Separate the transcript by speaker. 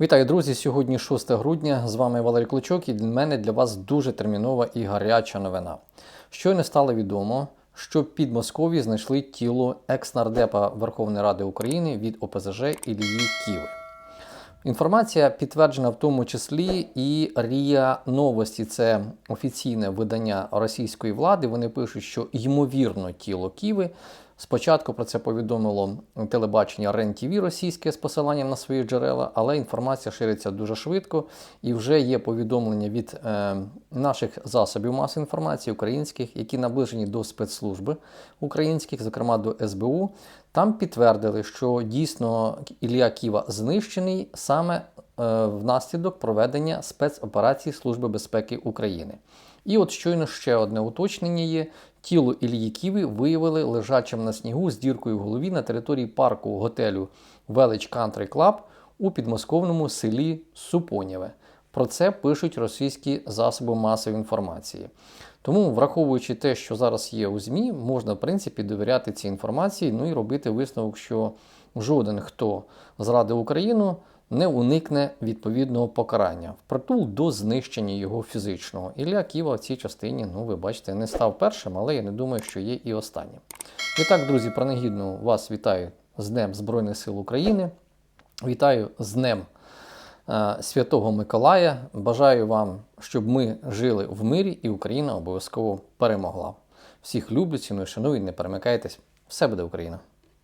Speaker 1: Вітаю, друзі! Сьогодні 6 грудня. З вами Валерій Клочок, і для мене для вас дуже термінова і гаряча новина. Щойно стало відомо, що під Москові знайшли тіло екс-нардепа Верховної Ради України від ОПЗЖ Ілії Ківи. Інформація підтверджена в тому числі і Рія Новості, це офіційне видання російської влади. Вони пишуть, що ймовірно тіло Ківи. Спочатку про це повідомило телебачення РЕН-ТВ російське з посиланням на свої джерела, але інформація шириться дуже швидко і вже є повідомлення від е, наших засобів масової інформації українських, які наближені до спецслужби українських, зокрема до СБУ. Там підтвердили, що дійсно Ілля Ківа знищений саме внаслідок проведення спецоперації Служби безпеки України. І от щойно ще одне уточнення є. Тіло Ілії Ківи виявили лежачим на снігу з діркою в голові на території парку готелю Велич Country Club у підмосковному селі Супонєве. Про це пишуть російські засоби масової інформації. Тому, враховуючи те, що зараз є у ЗМІ, можна в принципі довіряти цій інформації, ну і робити висновок, що жоден, хто зрадив Україну, не уникне відповідного покарання впритул до знищення його фізичного. Ілля Ківа в цій частині, ну ви бачите, не став першим, але я не думаю, що є і останнім. І так, друзі, принагідно вас вітаю з Днем Збройних сил України. Вітаю з Днем е, Святого Миколая. Бажаю вам, щоб ми жили в мирі і Україна обов'язково перемогла. Всіх люблю, ціную, шаную, не перемикайтесь. Все буде Україна!